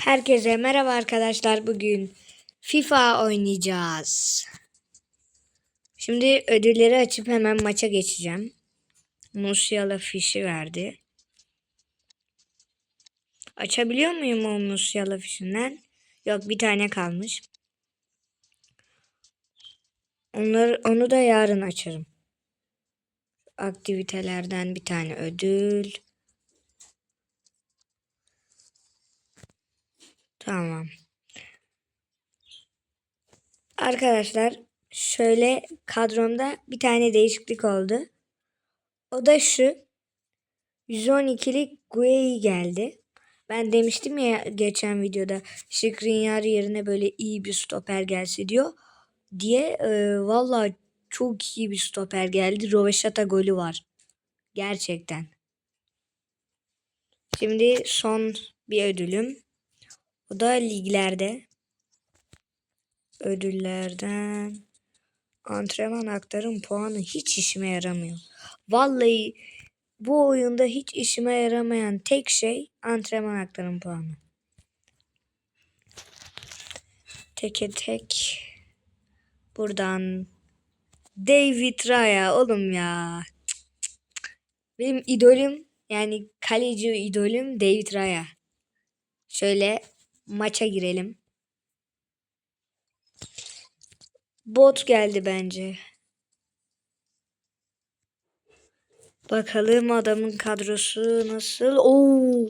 Herkese merhaba arkadaşlar. Bugün FIFA oynayacağız. Şimdi ödülleri açıp hemen maça geçeceğim. Musiala fişi verdi. Açabiliyor muyum o Musiala fişinden? Yok bir tane kalmış. Onları, onu da yarın açarım. Aktivitelerden bir tane ödül. Tamam. Arkadaşlar şöyle kadromda bir tane değişiklik oldu. O da şu. 112'lik Gueye geldi. Ben demiştim ya geçen videoda Skriniar yerine böyle iyi bir stoper gelse diyor. Diye e, valla çok iyi bir stoper geldi. Roveşata golü var. Gerçekten. Şimdi son bir ödülüm. O da liglerde. Ödüllerden. Antrenman aktarım puanı hiç işime yaramıyor. Vallahi bu oyunda hiç işime yaramayan tek şey antrenman aktarım puanı. Teke tek. Buradan David Raya oğlum ya. Benim idolüm yani kaleci idolüm David Raya. Şöyle maça girelim. Bot geldi bence. Bakalım adamın kadrosu nasıl? Oo.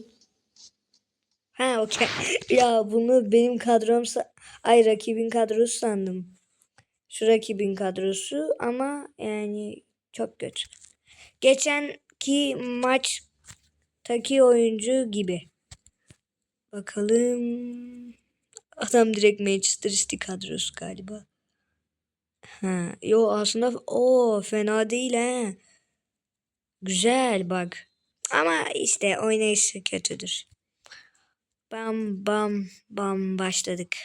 Ha okey. ya bunu benim kadromsa ay rakibin kadrosu sandım. Şu rakibin kadrosu ama yani çok kötü. Geçenki maçtaki oyuncu gibi. Bakalım. Adam direkt Manchester City kadrosu galiba. Ha, yo aslında o fena değil he. Güzel bak. Ama işte oynayışı kötüdür. Bam bam bam başladık.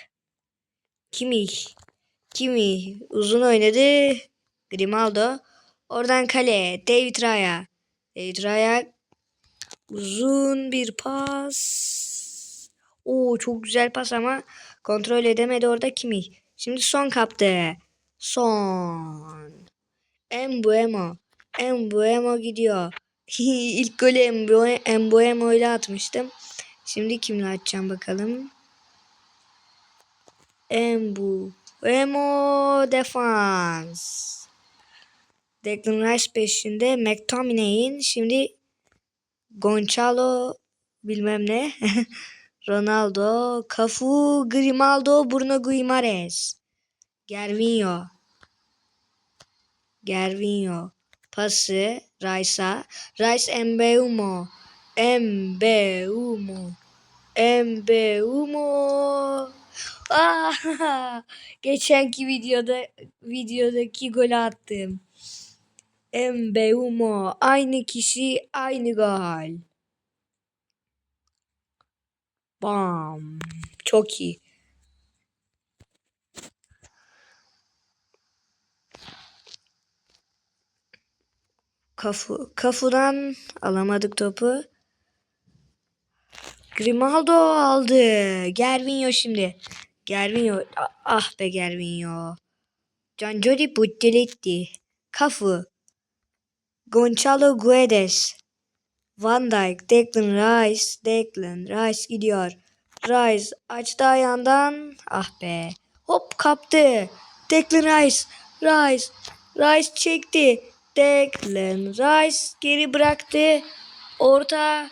Kimi? Kimi? Uzun oynadı. Grimaldo. Oradan kale. David Raya. David Raya. Uzun bir pas. Oo çok güzel pas ama kontrol edemedi orada Kimi. Şimdi son kaptı. Son. Embuemo. Embuemo gidiyor. İlk golü Embu- Embuemo ile atmıştım. Şimdi kimle atacağım bakalım. Embuemo defans. Declan Rice peşinde. McTominay'in şimdi Gonçalo bilmem ne. Ronaldo, Cafu, Grimaldo, Bruno Guimares. Gervinho. Gervinho. Pası Rice'a. Rice Embeumo. Embeumo. Embeumo. Ah, geçenki videoda videodaki golü attım. Embeumo. Aynı kişi aynı gol. Bam. Çok iyi. Kafu, kafudan alamadık topu. Grimaldo aldı. Gervinho şimdi. Gervinho. Ah, ah be Gervinho. Cancoli Butteletti. Kafu. Gonçalo Guedes. Van Dijk, Declan Rice, Declan Rice gidiyor. Rice açtı ayağından. Ah be. Hop kaptı. Declan Rice, Rice, Rice çekti. Declan Rice geri bıraktı. Orta.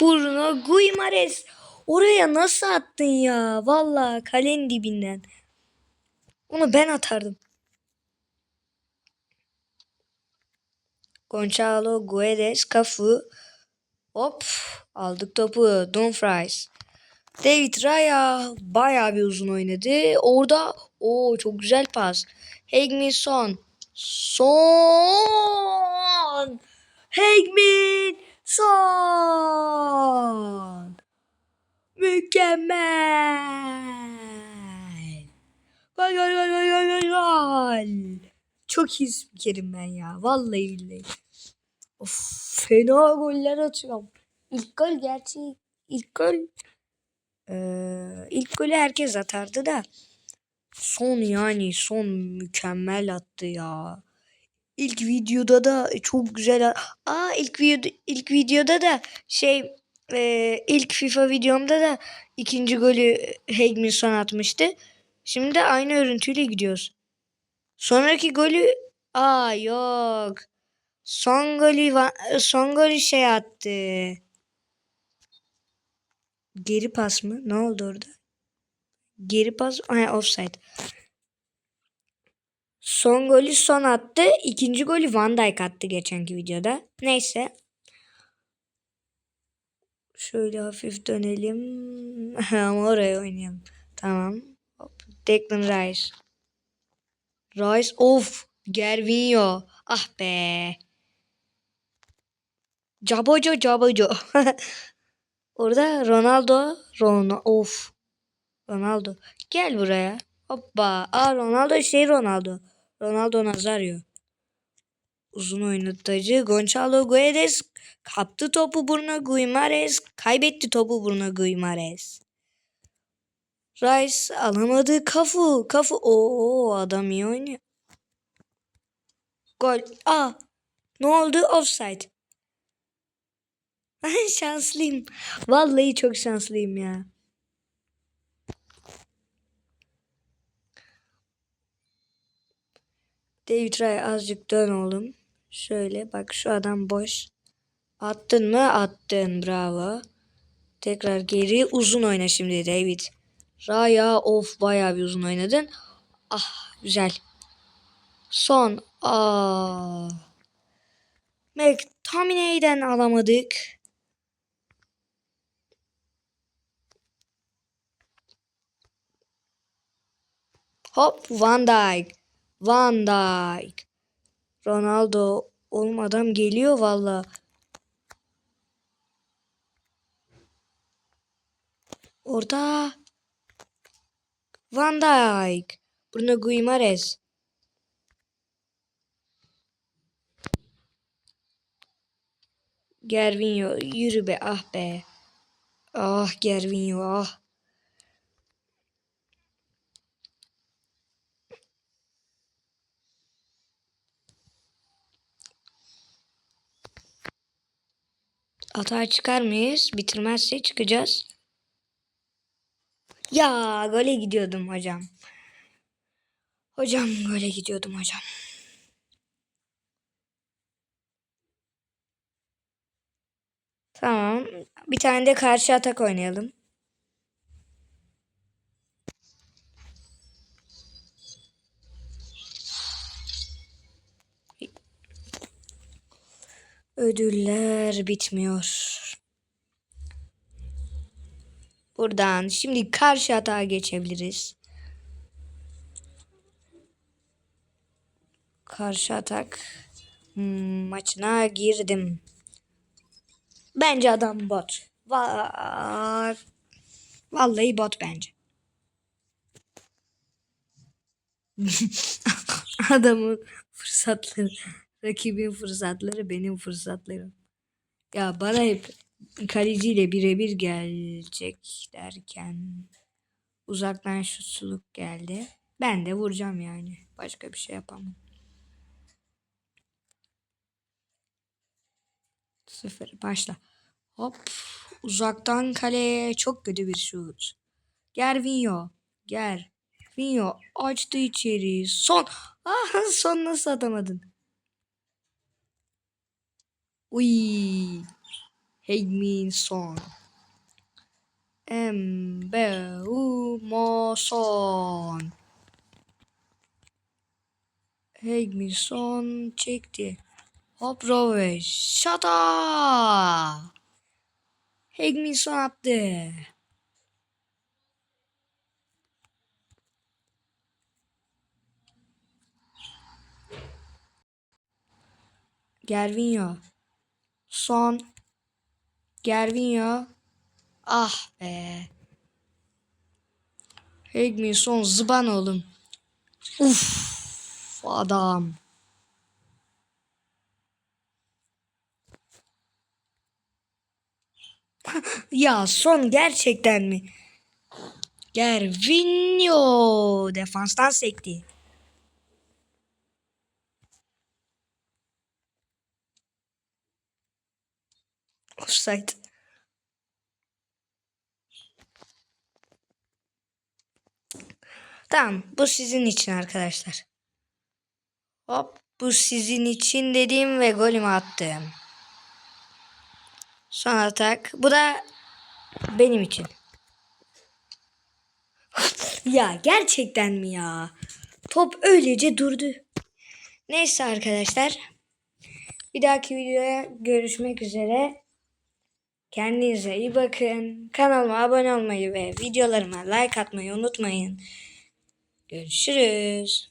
Bruno Guimares. Oraya nasıl attın ya? Valla kalenin dibinden. Onu ben atardım. Gonçalo Guedes, Cafu. Hop aldık topu. Dumfries. David Raya bayağı bir uzun oynadı. Orada o çok güzel pas. Hegmin Son. Son. Hegmin Son. Mükemmel. Gol gol gol gol gol gol. Çok iyi spikerim ben ya. Vallahi billahi. Of fena goller atıyorum. İlk gol gerçi ilk gol ee, ilk golü herkes atardı da son yani son mükemmel attı ya. İlk videoda da çok güzel. Aa ilk video ilk videoda da şey e, ilk FIFA videomda da ikinci golü Hegmin son atmıştı. Şimdi de aynı örüntüyle gidiyoruz. Sonraki golü aa yok. Son golü son golü şey attı. Geri pas mı? Ne oldu orada? Geri pas. Ha, offside. Son golü son attı. İkinci golü Van Dijk attı geçenki videoda. Neyse. Şöyle hafif dönelim. Ama oraya oynayalım. Tamam. Hop. Declan Rice. Rice of. Gervinho. Ah be. Caboco Caboco. Orada Ronaldo. Ronaldo. Of. Ronaldo. Gel buraya. Hoppa. Aa Ronaldo şey Ronaldo. Ronaldo Nazario. Uzun oynatıcı Gonçalo Guedes kaptı topu Bruno Guimares kaybetti topu Bruno Guimares. Rice alamadı Kafu. Kafu o adam iyi oynuyor. Gol. Aa ne oldu? Offside. Ben şanslıyım. Vallahi çok şanslıyım ya. David Raya azıcık dön oğlum. Şöyle bak şu adam boş. Attın mı? Attın. Bravo. Tekrar geri uzun oyna şimdi David. Raya of bayağı bir uzun oynadın. Ah güzel. Son. Aa. McTominay'den alamadık. Hop Van Dijk. Van Dijk. Ronaldo. Oğlum adam geliyor valla. Orada. Van Dijk. Bruno Guimares. Gervinho. Yürü be ah be. Ah Gervinho ah. Hata çıkar mıyız? Bitirmezse çıkacağız. Ya gole gidiyordum hocam. Hocam gole gidiyordum hocam. Tamam. Bir tane de karşı atak oynayalım. Ödüller bitmiyor. Buradan şimdi karşı atağa geçebiliriz. Karşı atak hmm, maçına girdim. Bence adam bot. Va Vallahi bot bence. Adamın fırsatları, rakibin fırsatları benim fırsatlarım. Ya bana hep kaleciyle birebir gelecek derken uzaktan şutsuluk geldi. Ben de vuracağım yani. Başka bir şey yapamam. Sıfır. Başla. Hop. Uzaktan kaleye çok kötü bir şut. Gervinho. Gervinho açtı içeri. Son. Ah, son nasıl atamadın? Uy. Heung-min Son. Mbeumo Son. Heung-min Son çekti. Hop Rove. Şata. Heung-min Son attı. Gervinho. Son. Gervinho. Ah be. Heung-min Son zıban oğlum. Uf adam. Ya son gerçekten mi? Gervinho defanstan sekti. Offside. Tamam bu sizin için arkadaşlar. Hop bu sizin için dediğim ve golümü attım. Son atak. Bu da benim için. ya gerçekten mi ya? Top öylece durdu. Neyse arkadaşlar. Bir dahaki videoya görüşmek üzere. Kendinize iyi bakın. Kanalıma abone olmayı ve videolarıma like atmayı unutmayın. Görüşürüz.